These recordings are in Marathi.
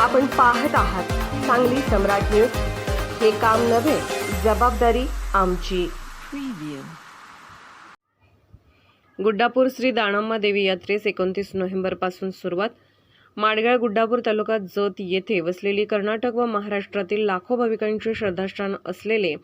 आपण पाहत आहात सांगली सम्राट न्यूज. हे काम नव्हे जबाबदारी आमची. गुड्डापूर श्री दाणम्मा देवी यात्रेस एकोणतीस नोव्हेंबरपासून सुरुवात. माडगाळ गुड्डापूर तालुक्यात जत येथे वसलेली कर्नाटक व महाराष्ट्रातील लाखो भाविकांचे श्रद्धास्थान असलेले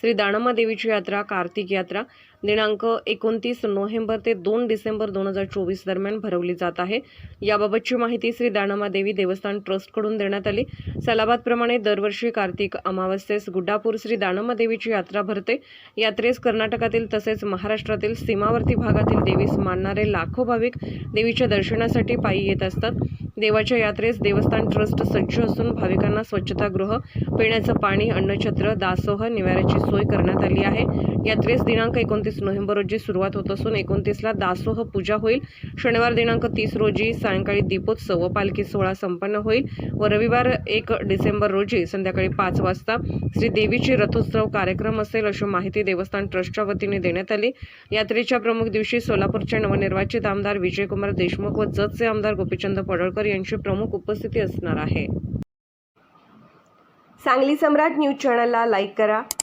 श्री दाणम्मा देवीची यात्रा कार्तिक यात्रा दिनांक एकोणतीस नोव्हेंबर ते दोन डिसेंबर दोन हजार चोवीस दरम्यान भरवली जात आहे. याबाबतची माहिती श्री दानम्मा देवी देवस्थान ट्रस्टकडून देण्यात आली. सलाबादप्रमाणे दरवर्षी कार्तिक अमावस्येस गुड्डापूर श्री दानम्मा देवीची यात्रा भरते. यात्रेस कर्नाटकातील तसेच महाराष्ट्रातील सीमावर्ती भागातील देवीस मानणारे लाखो भाविक देवीच्या दर्शनासाठी पायी येत असतात. देवाच्या यात्रेस देवस्थान ट्रस्ट सज्ज असून भाविकांना स्वच्छतागृह पिण्याचं पाणी अन्नछत्र दासोह निवाऱ्याची सोय करण्यात आली आहे. यात्रेस दिनांक एकोणतीस नोव्हेंबर रोजी सुरुवात होत असून एकोणतीसला दासोह पूजा होईल. शनिवार दिनांक तीस रोजी सायंकाळी दीपोत्सव व पालखी सोहळा संपन्न होईल व रविवार एक डिसेंबर रोजी संध्याकाळी पाच वाजता श्री देवीची रथोत्सव कार्यक्रम असेल अशी माहिती देवस्थान ट्रस्टच्या वतीने देण्यात आली. यात्रेच्या प्रमुख दिवशी सोलापूरचे नवनिर्वाचित आमदार विजयकुमार देशमुख व जतचे आमदार गोपीचंद पडळकर यांची प्रमुख उपस्थिती असणार आहे. सांगली सम्राट न्यूज चॅनलला लाईक करा